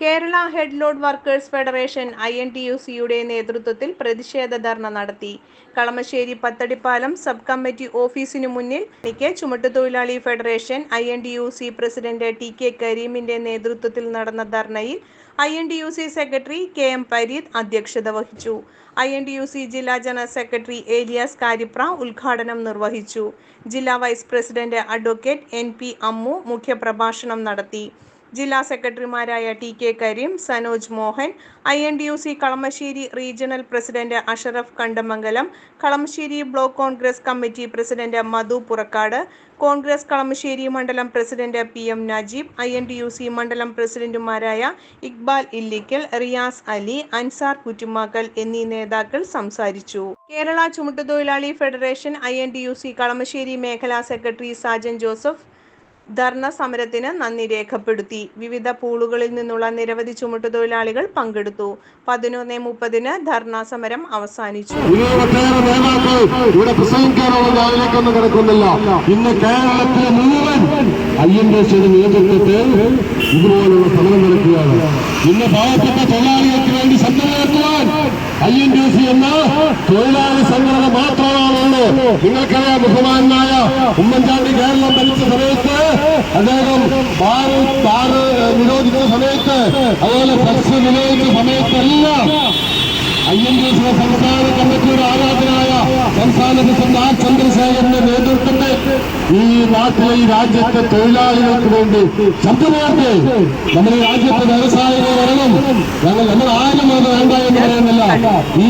Kerala head load workers federation I N T U സിയുടെ നേതൃത്വത്തിൽ പ്രതിഷേധ ധർണ നടത്തി. കളമശ്ശേരി പത്തടിപ്പാലം സബ് കമ്മിറ്റി ഓഫീസിനു മുന്നിൽ എനിക്ക് ചുമട്ടുതൊഴിലാളി federation I N T U C president T K കരീമിന്റെ നേതൃത്വത്തിൽ നടന്ന ധർണയിൽ I N T U C secretary K M Pareed അധ്യക്ഷത വഹിച്ചു. I N T U C ജില്ലാ ജനറൽ സെക്രട്ടറി ഏലിയാസ് കാരിപ്ര ഉദ്ഘാടനം നിർവഹിച്ചു. ജില്ലാ vice president advocate N P Ammu മുഖ്യപ്രഭാഷണം നടത്തി. ജില്ലാ സെക്രട്ടറിമാരായ T K Kareem Sanoj Mohan I N D U C Kalamassery regional president Ashraf Kandamangalam Kalamassery block Congress committee president Madhu Purakkad Congress Kalamassery മണ്ഡലം president P M Najeeb I N D U C മണ്ഡലം പ്രസിഡന്റുമാരായ ഇക്ബാൽ ഇല്ലിക്കൽ റിയാസ് അലി അൻസാർ കുറ്റുമാക്കൽ എന്നീ നേതാക്കൾ സംസാരിച്ചു. Kerala ചുമട്ടുതൊഴിലാളി federation I N D U C Kalamassery മേഖലാ secretary Sajan Joseph ധർണ സമരത്തിന് നന്ദി രേഖപ്പെടുത്തി. വിവിധ പൂളുകളിൽ നിന്നുള്ള നിരവധി ചുമട്ടുതൊഴിലാളികൾ പങ്കെടുത്തു. പതിനൊന്ന് മുപ്പതിന് ധർണ സമരം അവസാനിച്ചു ഇവിടെ പ്രസംഗിക്കാനുള്ള ഇന്ന് കേരളത്തിലെ നേതൃത്വത്തിൽ സമരം എന്ന തൊഴിലാളി സംഘടന മാത്രമാണുള്ളൂ നിങ്ങൾക്കറിയാം ബഹുമാനായ ഉമ്മൻചാണ്ടി കേരളം ഭരിച്ച സമയത്ത് അദ്ദേഹം ബാറ് ബാറ് നിരോധിച്ച സമയത്ത് അതുപോലെ ബസ് നിരോധിച്ച സമയത്തെല്ലാം ഐ എൻ ഡി സിയുടെ സംസ്ഥാന കമ്മിറ്റിയുടെ ആരാധനായ സംസ്ഥാന പ്രസിഡന്റ് ആർ ചന്ദ്രശേഖരന്റെ നേതൃത്വത്തിൽ ഈ നാട്ടിലെ ഈ രാജ്യത്തെ തൊഴിലാളികൾക്ക് വേണ്ടി ശബ്ദമുയർത്തി നമ്മുടെ രാജ്യത്തെ വ്യവസായികൾ വരണം. ഞങ്ങൾ നമ്മൾ ആരും അത് വേണ്ട എന്ന് പറയുന്നില്ല. ഈ